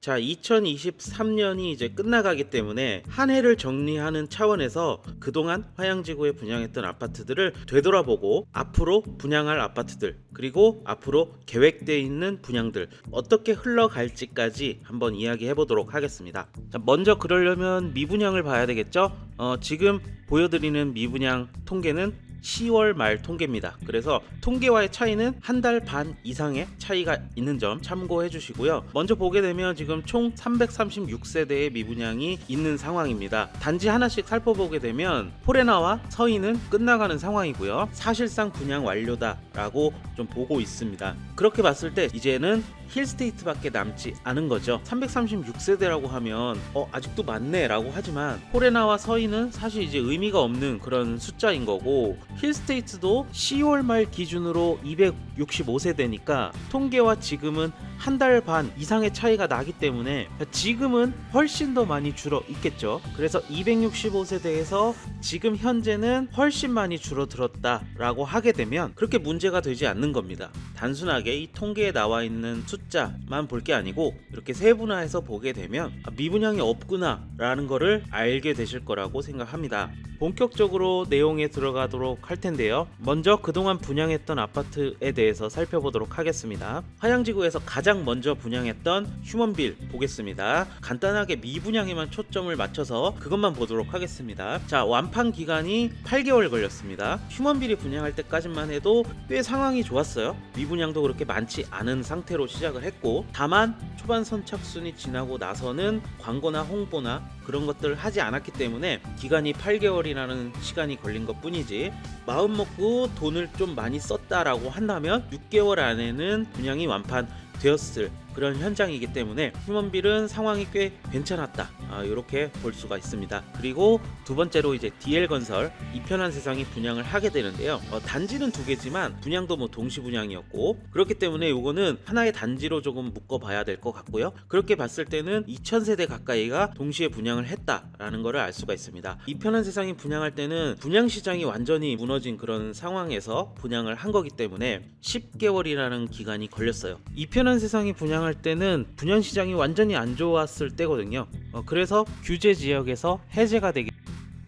자, 2023년이 이제 끝나가기 때문에 한 해를 정리하는 차원에서 그동안 화양지구에 분양했던 아파트들을 되돌아보고 앞으로 분양할 아파트들 그리고 앞으로 계획되어 있는 분양들 어떻게 흘러갈지까지 한번 이야기해 보도록 하겠습니다. 자, 먼저 그러려면 미분양을 봐야 되겠죠? 어, 지금 보여드리는 미분양 통계는 10월 말 통계입니다. 그래서 통계와의 차이는 한 달 반 이상의 차이가 있는 점 참고해 주시고요. 먼저 보게 되면 지금 총 336세대의 미분양이 있는 상황입니다. 단지 하나씩 살펴보게 되면 포레나와 서희는 끝나가는 상황이고요. 사실상 분양 완료다라고 좀 보고 있습니다. 그렇게 봤을 때 이제는 힐스테이트밖에 남지 않은 거죠. 336세대라고 하면 어 아직도 많네라고 하지만 포레나와 서희는 사실 이제 의미가 없는 그런 숫자인 거고 힐스테이트도 10월 말 기준으로 265세대니까 통계와 지금은 한 달 반 이상의 차이가 나기 때문에 지금은 훨씬 더 많이 줄어 있겠죠. 그래서 265세대에서 지금 현재는 훨씬 많이 줄어들었다라고 하게 되면 그렇게 문제가 되지 않는 겁니다. 단순하게 이 통계에 나와 있는 숫자만 볼 게 아니고 이렇게 세분화해서 보게 되면 아, 미분양이 없구나라는 거를 알게 되실 거라고 생각합니다. 본격적으로 내용에 들어가도록 할 텐데요. 먼저 그동안 분양했던 아파트에 대해서 살펴보도록 하겠습니다. 화양지구에서 가장 먼저 분양했던 휴먼빌 보겠습니다. 간단하게 미분양에만 초점을 맞춰서 그것만 보도록 하겠습니다. 자, 완판 기간이 8개월 걸렸습니다. 휴먼빌이 분양할 때까지만 해도 꽤 상황이 좋았어요. 미분양도 그렇게 많지 않은 상태로 시작을 했고, 다만 초반 선착순이 지나고 나서는 광고나 홍보나 그런 것들을 하지 않았기 때문에 기간이 8개월이라는 시간이 걸린 것 뿐이지 마음 먹고 돈을 좀 많이 썼다라고 한다면 6개월 안에는 분양이 완판 되었을 그런 현장이기 때문에 휴먼빌은 상황이 꽤 괜찮았다. 아, 이렇게 볼 수가 있습니다. 그리고 두 번째로 이제 DL건설 이편한 세상이 분양을 하게 되는데요. 어, 단지는 두 개지만 분양도 뭐 동시 분양이었고 그렇기 때문에 이거는 하나의 단지로 조금 묶어봐야 될 것 같고요. 그렇게 봤을 때는 2000세대 가까이가 동시에 분양을 했다라는 것을 알 수가 있습니다. 이편한 세상이 분양할 때는 분양 시장이 완전히 무너진 그런 상황에서 분양을 한 거기 때문에 10개월이라는 기간이 걸렸어요. 이편한 세상이 분양 할 때는 분양 시장이 완전히 안 좋았을 때거든요. 어, 그래서 규제 지역에서 해제가 되기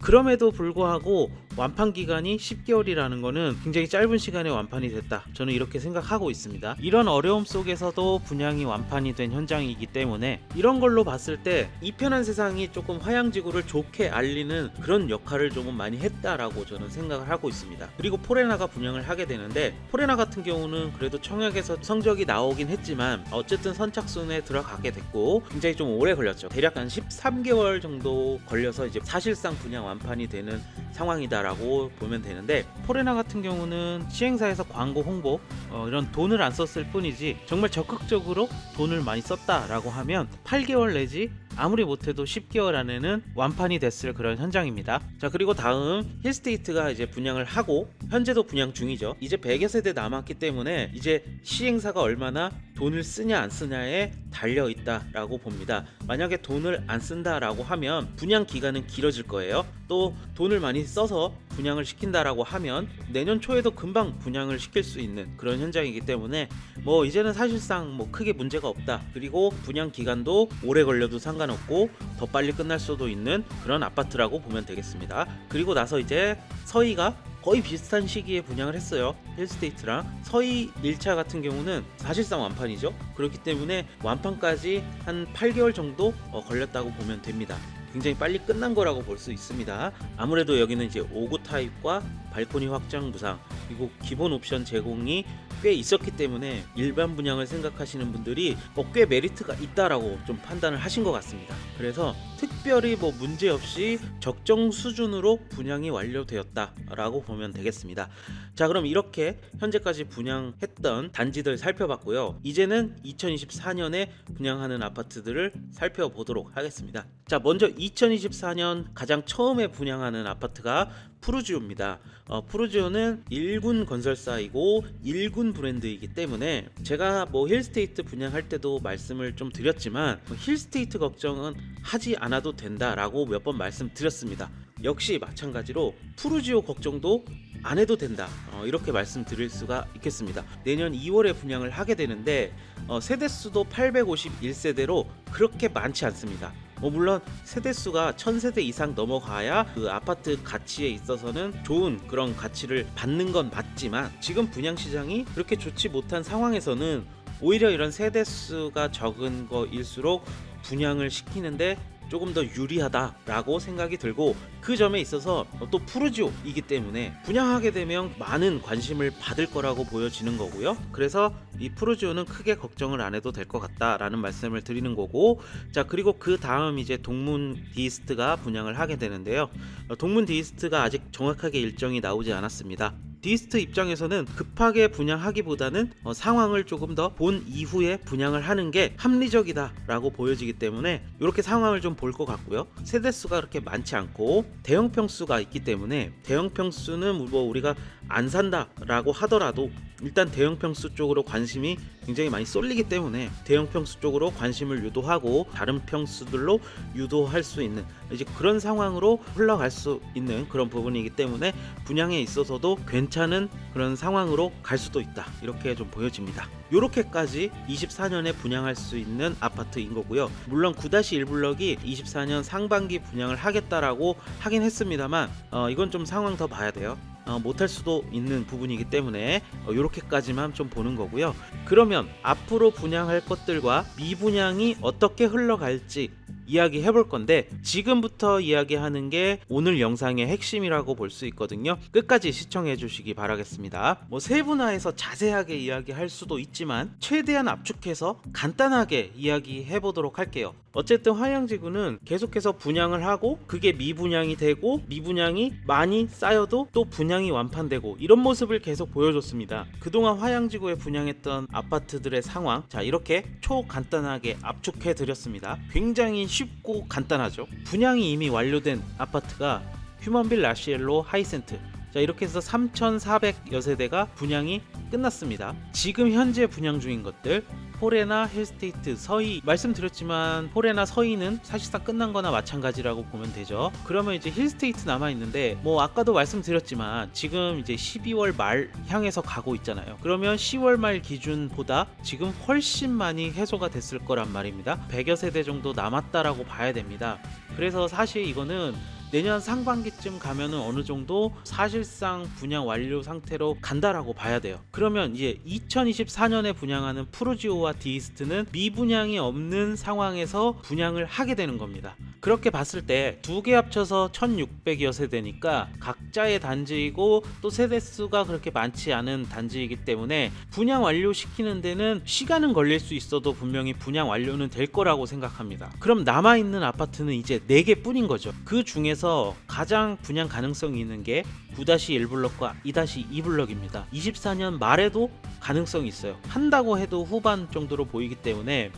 그럼에도 불구하고 완판 기간이 10개월이라는 거는 굉장히 짧은 시간에 완판이 됐다. 저는 이렇게 생각하고 있습니다. 이런 어려움 속에서도 분양이 완판이 된 현장이기 때문에 이런 걸로 봤을 때 이 편한 세상이 조금 화양지구를 좋게 알리는 그런 역할을 조금 많이 했다라고 저는 생각을 하고 있습니다. 그리고 포레나가 분양을 하게 되는데 포레나 같은 경우는 그래도 청약에서 성적이 나오긴 했지만 어쨌든 선착순에 들어가게 됐고 굉장히 좀 오래 걸렸죠. 대략 한 13개월 정도 걸려서 이제 사실상 분양 완판이 되는 상황이다 라고 보면 되는데 포레나 같은 경우는 시행사에서 광고 홍보 어, 이런 돈을 안 썼을 뿐이지 정말 적극적으로 돈을 많이 썼다 라고 하면 8개월 내지 아무리 못해도 10개월 안에는 완판이 됐을 그런 현장입니다. 자 그리고 다음 힐스테이트가 이제 분양을 하고 현재도 분양 중이죠. 이제 100여 세대 남았기 때문에 이제 시행사가 얼마나 돈을 쓰냐 안 쓰냐에 달려 있다라고 봅니다. 만약에 돈을 안 쓴다라고 하면 분양 기간은 길어질 거예요. 또 돈을 많이 써서 분양을 시킨다라고 하면 내년 초에도 금방 분양을 시킬 수 있는 그런 현장이기 때문에 뭐 이제는 사실상 뭐 크게 문제가 없다. 그리고 분양 기간도 오래 걸려도 상관없고 더 빨리 끝날 수도 있는 그런 아파트라고 보면 되겠습니다. 그리고 나서 이제 서희가 거의 비슷한 시기에 분양을 했어요. 힐스테이트랑 서희 1차 같은 경우는 사실상 완판이죠. 그렇기 때문에 완판까지 한 8개월 정도 어, 걸렸다고 보면 됩니다. 굉장히 빨리 끝난 거라고 볼 수 있습니다. 아무래도 여기는 이제 5구 타입과 발코니 확장 무상 그리고 기본 옵션 제공이 꽤 있었기 때문에 일반 분양을 생각하시는 분들이 뭐꽤 메리트가 있다라고 좀 판단을 하신 것 같습니다. 그래서 특별히 뭐 문제 없이 적정 수준으로 분양이 완료되었다라고 보면 되겠습니다. 자, 그럼 이렇게 현재까지 분양했던 단지들 살펴봤고요. 이제는 2024년에 분양하는 아파트들을 살펴보도록 하겠습니다. 자, 먼저 2024년 가장 처음에 분양하는 아파트가 푸르지오입니다. 어, 푸르지오는 1군 건설사이고 1군 브랜드이기 때문에 제가 뭐 힐스테이트 분양할 때도 말씀을 좀 드렸지만 뭐 힐스테이트 걱정은 하지 않아도 된다라고 몇 번 말씀드렸습니다. 역시 마찬가지로 푸르지오 걱정도 안 해도 된다 어, 이렇게 말씀드릴 수가 있겠습니다 내년 2월에 분양을 하게 되는데 어, 세대수도 851세대로 그렇게 많지 않습니다 뭐 물론 세대수가 1000세대 이상 넘어가야 그 아파트 가치에 있어서는 좋은 그런 가치를 받는 건 맞지만 지금 분양 시장이 그렇게 좋지 못한 상황에서는 오히려 이런 세대수가 적은 거일수록 분양을 시키는데 조금 더 유리하다라고 생각이 들고 그 점에 있어서 또 푸르지오이기 때문에 분양하게 되면 많은 관심을 받을 거라고 보여지는 거고요. 그래서 이 푸르지오는 크게 걱정을 안 해도 될 것 같다라는 말씀을 드리는 거고 자 그리고 그 다음 이제 동문 디스트가 분양을 하게 되는데요. 어, 동문 디스트가 아직 정확하게 일정이 나오지 않았습니다. 디스트 입장에서는 급하게 분양하기보다는 어, 상황을 조금 더 본 이후에 분양을 하는 게 합리적이다라고 보여지기 때문에 이렇게 상황을 좀 볼 것 같고요. 세대 수가 그렇게 많지 않고 대형 평수가 있기 때문에 대형 평수는 뭐 우리가 안 산다라고 하더라도 일단 대형 평수 쪽으로 관심이 굉장히 많이 쏠리기 때문에 대형 평수 쪽으로 관심을 유도하고 다른 평수들로 유도할 수 있는 이제 그런 상황으로 흘러갈 수 있는 그런 부분이기 때문에 분양에 있어서도 괜찮은 그런 상황으로 갈 수도 있다 이렇게 좀 보여집니다. 이렇게까지 24년에 분양할 수 있는 아파트인 거고요. 물론 9-1블럭이 24년 상반기 분양을 하겠다라고 하긴 했습니다만 어, 이건 좀 상황 더 봐야 돼요. 어, 못할 수도 있는 부분이기 때문에 어, 이렇게까지만 좀 보는 거고요. 그러면 앞으로 분양할 것들과 미분양이 어떻게 흘러갈지 이야기 해 볼 건데 지금부터 이야기하는 게 오늘 영상의 핵심이라고 볼 수 있거든요. 끝까지 시청해 주시기 바라겠습니다. 뭐 세분화해서 자세하게 이야기할 수도 있지만 최대한 압축해서 간단하게 이야기해 보도록 할게요. 어쨌든 화양지구는 계속해서 분양을 하고 그게 미분양이 되고 미분양이 많이 쌓여도 또 분양이 완판되고 이런 모습을 계속 보여줬습니다. 그동안 화양지구에 분양했던 아파트들의 상황 자 이렇게 초간단하게 압축해 드렸습니다. 굉장히 쉽고 간단하죠. 분양이 이미 완료된 아파트가 휴먼빌 라시엘로 하이센트 자 이렇게 해서 3,400여 세대가 분양이 끝났습니다. 지금 현재 분양 중인 것들 포레나 힐스테이트 서희 말씀드렸지만 포레나 서희는 사실상 끝난 거나 마찬가지라고 보면 되죠. 그러면 이제 힐스테이트 남아 있는데 뭐 아까도 말씀드렸지만 지금 이제 12월 말 향해서 가고 있잖아요. 그러면 10월 말 기준보다 지금 훨씬 많이 해소가 됐을 거란 말입니다. 100여 세대 정도 남았다라고 봐야 됩니다. 그래서 사실 이거는 내년 상반기쯤 가면은 어느 정도 사실상 분양 완료 상태로 간다라고 봐야 돼요. 그러면 이제 2024년에 분양하는 프로지오와 디이스트는 미분양이 없는 상황에서 분양을 하게 되는 겁니다. 그렇게 봤을 때 두 개 합쳐서 1600여 세대니까 각자의 단지이고 또 세대 수가 그렇게 많지 않은 단지이기 때문에 분양 완료시키는 데는 시간은 걸릴 수 있어도 분명히 분양 완료는 될 거라고 생각합니다. 그럼 남아 있는 아파트는 이제 4개 뿐인 거죠. 그 중에서 가장 분양 가능성이 있는 게 9-1 블럭과 2-2 블럭입니다. 24년 말에도 가능성이 있어요. 한다고 해도 후반 정도로 보이기 때문에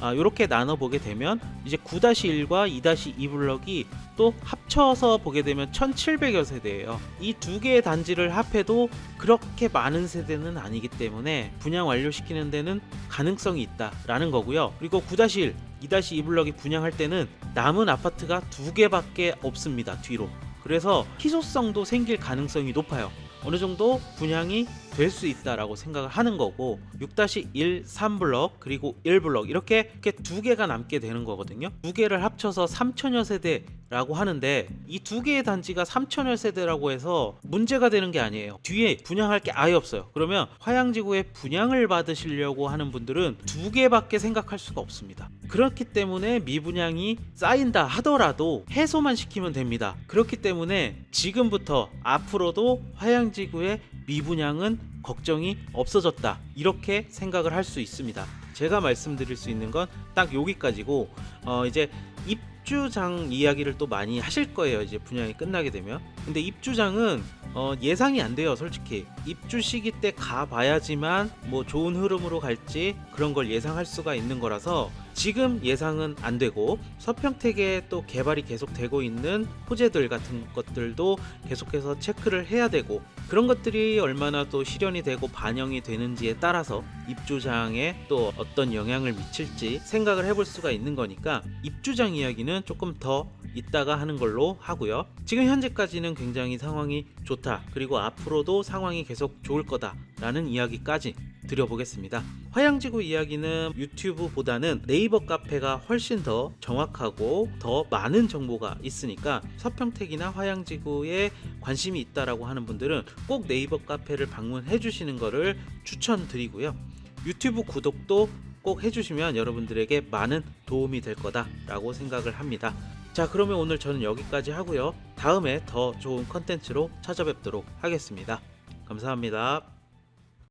아, 이렇게 나눠 보게 되면 이제 9-1과 2-2 블럭이 또 합쳐서 보게 되면 1700여 세대예요. 이 두 개의 단지를 합해도 그렇게 많은 세대는 아니기 때문에 분양 완료시키는 데는 가능성이 있다라는 거고요. 그리고 9-1, 2-2 블럭이 분양할 때는 남은 아파트가 두 개밖에 없습니다. 뒤로. 그래서 희소성도 생길 가능성이 높아요. 어느 정도 분양이 될 수 있다라고 생각을 하는 거고 6-1 3블럭 그리고 1블럭 이렇게 이렇게 두 개가 남게 되는 거거든요. 두 개를 합쳐서 3천여 세대 라고 하는데 이 두 개의 단지가 3천여 세대라고 해서 문제가 되는 게 아니에요. 뒤에 분양할 게 아예 없어요. 그러면 화양지구에 분양을 받으시려고 하는 분들은 두 개밖에 생각할 수가 없습니다. 그렇기 때문에 미분양이 쌓인다 하더라도 해소만 시키면 됩니다. 그렇기 때문에 지금부터 앞으로도 화양지구의 미분양은 걱정이 없어졌다. 이렇게 생각을 할 수 있습니다. 제가 말씀드릴 수 있는 건 딱 여기까지고 어 이제 입주장 이야기를 또 많이 하실 거예요. 이제 분양이 끝나게 되면. 근데 입주장은 어 예상이 안 돼요, 솔직히. 입주 시기 때 가봐야지만 뭐 좋은 흐름으로 갈지 그런 걸 예상할 수가 있는 거라서 지금 예상은 안 되고 서평택에 또 개발이 계속 되고 있는 호재들 같은 것들도 계속해서 체크를 해야 되고 그런 것들이 얼마나 또 실현이 되고 반영이 되는지에 따라서 입주장에 또 어떤 영향을 미칠지 생각을 해볼 수가 있는 거니까 입주장 이야기는 조금 더 이따가 하는 걸로 하고요. 지금 현재까지는 굉장히 상황이 좋다. 그리고 앞으로도 상황이 계속 좋을 거다라는 이야기까지 드려보겠습니다. 화양지구 이야기는 유튜브보다는 네이버 카페가 훨씬 더 정확하고 더 많은 정보가 있으니까 서평택이나 화양지구에 관심이 있다라고 하는 분들은 꼭 네이버 카페를 방문해 주시는 것을 추천드리고요. 유튜브 구독도 꼭 해주시면 여러분들에게 많은 도움이 될 거다라고 생각을 합니다. 자, 그러면 오늘 저는 여기까지 하고요. 다음에 더 좋은 컨텐츠로 찾아뵙도록 하겠습니다. 감사합니다.